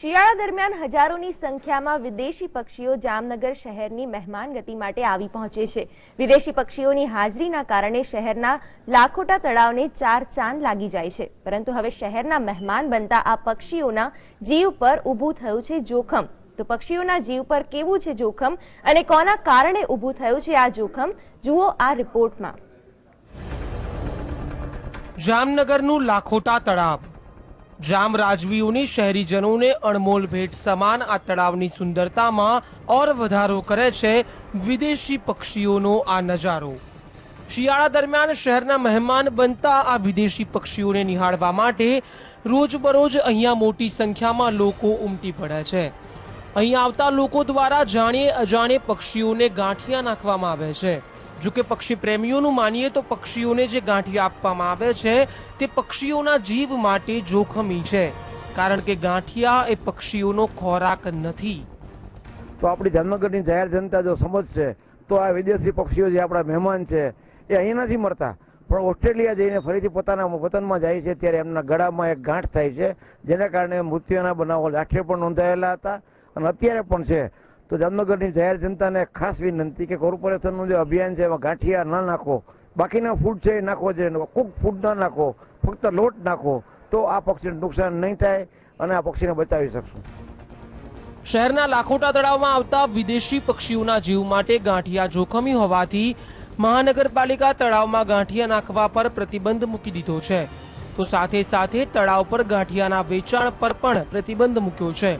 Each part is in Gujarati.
શિયાળા દરમિયાન હજારોની સંખ્યામાં વિદેશી પક્ષીઓ જામનગર શહેરની મહેમાન ગતિ માટે આવી પહોંચે છે. વિદેશી પક્ષીઓની હાજરીના કારણે શહેરના લાખોટા તળાવને ચાર ચાંદ લાગી જાય છે. પરંતુ હવે શહેરના મહેમાન બનતા આ પક્ષીઓના જીવ પર ઊભું થયું છે જોખમ. તો પક્ષીઓના જીવ પર કેવું છે જોખમ અને કોના કારણે ઊભું થયું છે આ જોખમ? જુઓ આ રિપોર્ટમાં. જામનગરનું લાખોટા તળાવ. જામ રાજવીઓની, શહેરીજનોને અણમોલ ભેટ સમાન આ તળાવની સુંદરતામાં ઓર વધારો કરે છે વિદેશી પક્ષીઓનો આ નજારો. શિયાળા દરમિયાન શહેરના મહેમાન બનતા આ વિદેશી પક્ષીઓને નિહાળવા માટે રોજબરોજ અહીંયા મોટી સંખ્યામાં લોકો ઉમટી પડે છે. અહીં આવતા લોકો દ્વારા જાણીએ અજાણે પક્ષીઓને ગાંઠિયા નાખવામાં આવે છે. જો કે પક્ષી પ્રેમીઓનું માનીએ તો પક્ષીઓને જે ગાંઠિયા આપવામાં આવે છે, તે પક્ષીઓના જીવ માટે જોખમી છે. કારણ કે ગાંઠિયા એ પક્ષીઓનો ખોરાક નથી. તો આપણી જામનગરની જાહેર જનતા જો સમજશે, તો આ વિદેશી પક્ષીઓ જે આપણા મહેમાન છે, એ અહીં નથી મળતા. પણ ઓસ્ટ્રેલિયા જઈને ફરીથી પોતાના વતનમાં જાય છે, ત્યારે એમના ગળામાં એક ગાંઠ થાય છે, જેના કારણે મૃત્યુના બનાવો લાઠે પણ નોંધાયેલા હતા, અને અત્યારે પણ છે. તો જામનગરની જાહેર જનતાને ખાસ વિનંતી કે કોર્પોરેશનનું જે અભિયાન છે એમાં ગાંઠિયા ન નાખો, બાકીના ફૂડ છે એ નાખવો જોઈએ કુક ફૂડ ન નાખો, ફક્ત લોટ નાખો, તો આ પક્ષીને નુકસાન નહીં થાય અને આ પક્ષીને બચાવી શકશું. શહેરના લાખોટા તળાવમાં આવતા વિદેશી પક્ષીઓના જીવ માટે ગાંઠિયા જોખમી હોવાથી મહાનગરપાલિકા તળાવમાં ગાંઠિયા નાખવા પર પ્રતિબંધ મૂકી દીધો છે. તો સાથે સાથે તળાવ પર ગાંઠિયાના વેચાણ પર પણ પ્રતિબંધ મૂક્યો છે.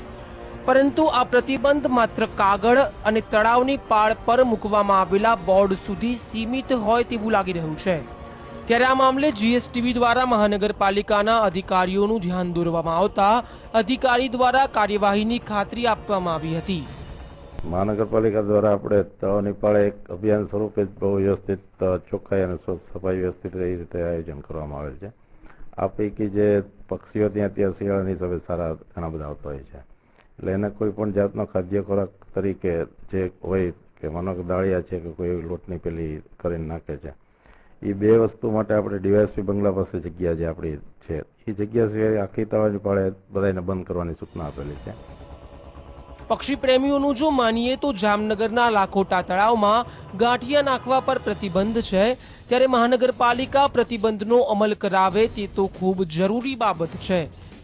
પરંતુ આ પ્રતિબંધ માત્ર કાગળ અને તળાવની પાળ પર મૂકવામાં આવેલા બોર્ડ સુધી સીમિત હોય તેવું લાગી રહ્યું છે. ત્યારે આ મામલે જીએસટીવી દ્વારા મહાનગરપાલિકાના અધિકારીઓનું ધ્યાન દોરવામાં આવતા અધિકારી દ્વારા કાર્યવાહીની ખાતરી આપવામાં આવી હતી. મહાનગરપાલિકા દ્વારા આપણે તળાવની પાળે એક અભિયાન સ્વરૂપે બહુ વ્યવસ્થિત ચોખ્ખાઈ અને સ્વચ્છ સફાઈ વ્યવસ્થિત એ રીતે આયોજન કરવામાં આવેલ છે. આ પૈકી જે પક્ષીઓ ત્યાં ત્યાં શિયાળાની હિસાબે સારા ઘણા બધા આવતા હોય છે. એટલે એને કોઈ પણ જાતનો ખાદ્ય ખોરાક તરીકે જે હોય કે માનો કે દાળિયા છે કે કોઈ લોટની પેલી કરીને નાખે છે એ બે વસ્તુ માટે આપણે ડીવાયસપી બંગલા પાસે જગ્યા જે આપણી છે એ જગ્યા સિવાય આખી તળાવની પાળે બધાને બંધ કરવાની સૂચના આપેલી છે. પક્ષી પ્રેમીઓનું જો માનીએ તો જામનગરના લાખોટા તળાવમાં ગાંઠિયા નાખવા પર પ્રતિબંધ છે, ત્યારે મહાનગરપાલિકા પ્રતિબંધનો અમલ કરાવે તે તો ખૂબ જરૂરી બાબત છે.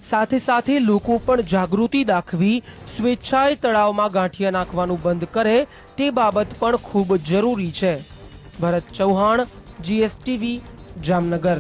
સાથે સાથે લોકો પણ જાગૃતિ દાખવી સ્વેચ્છાએ તળાવમાં ગાંઠિયા નાખવાનું બંધ કરે તે બાબત પણ ખૂબ જરૂરી છે. ભરત ચૌહાણ જીએસટીવી જામનગર.